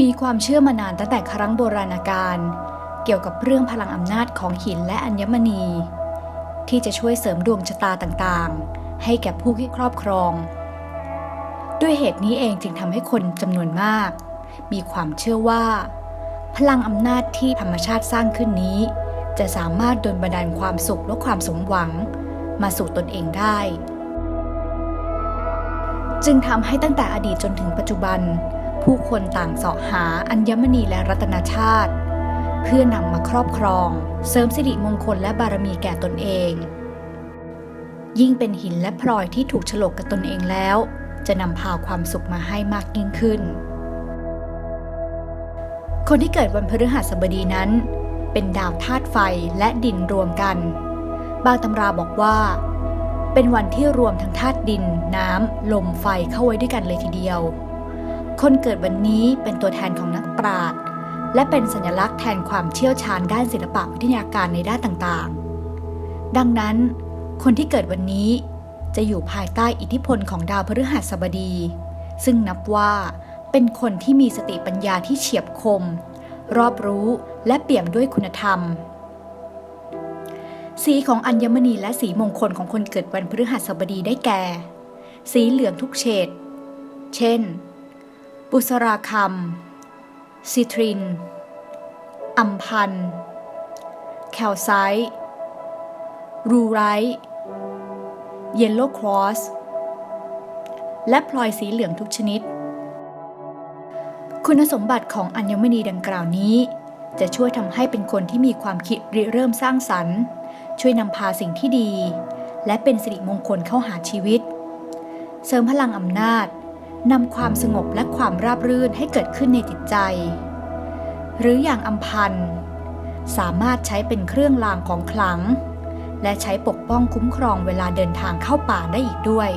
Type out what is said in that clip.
มีความเชื่อมานานตั้งแต่ครั้งโบราณกาลเกี่ยวกับเรื่องพลังอำนาจของหินและอัญมณี ที่จะช่วยเสริมดวงชะตาต่างๆ ให้แก่ผู้ที่ครอบครอง ด้วยเหตุนี้เองจึงทำให้คนจำนวนมาก มีความเชื่อว่า พลังอำนาจที่ธรรมชาติสร้างขึ้นนี้ จะสามารถดลบันดาลความสุขและความสมหวัง มาสู่ตนเองได้ จึงทำให้ตั้งแต่อดีตจนถึงปัจจุบัน ผู้คนต่างเสาะหาอัญมณีและรัตนชาติ เพื่อนำมาครอบครอง เสริมสิริมงคลและบารมีแก่ตนเอง ยิ่งเป็นหินและพลอยที่ถูกฉลกกับตนเองแล้ว จะนำพาความสุขมาให้มากยิ่งขึ้น คนที่เกิดวันพฤหัสบดีนั้น เป็นดาวธาตุไฟและดินรวมกัน บางตำราบอกว่าเป็นวันที่รวมทั้งธาตุดิน น้ำ ลม ไฟเข้าไว้ด้วยกันเลยทีเดียว คนเกิดวันนี้เป็นตัวแทนของนักปราชญ์และเป็นสัญลักษณ์แทนความเชี่ยวชาญด้านศิลปะวิทยาการในด้านต่างๆ ดังนั้น คนที่เกิดวันนี้จะอยู่ภายใต้อิทธิพลของดาวพฤหัสบดี ซึ่งนับว่าเป็นคนที่มีสติปัญญาที่เฉียบคม รอบรู้และเปี่ยมด้วยคุณธรรม สีของอัญมณีและสีมงคลของคนเกิดวันพฤหัสบดีได้แก่ สีเหลืองทุกเฉด เช่น บุษราคำซิทริน อัมพัน แคลไซต์รูไรท์เยลโล่ครอส และพลอยสีเหลืองทุกชนิด คุณสมบัติของอัญมณีดังกล่าวนี้ จะช่วยทำให้เป็นคนที่มีความคิดริเริ่มสร้างสรรค์ ช่วยนำพาสิ่งที่ดี และเป็นสิริมงคลเข้าหาชีวิต เสริมพลังอำนาจ นำความสงบและความราบรื่นให้เกิดขึ้นในจิตใจ หรืออย่างอัมพันธ์สามารถใช้เป็นเครื่องรางของขลัง และใช้ปกป้องคุ้มครองเวลาเดินทางเข้าป่าได้อีกด้วย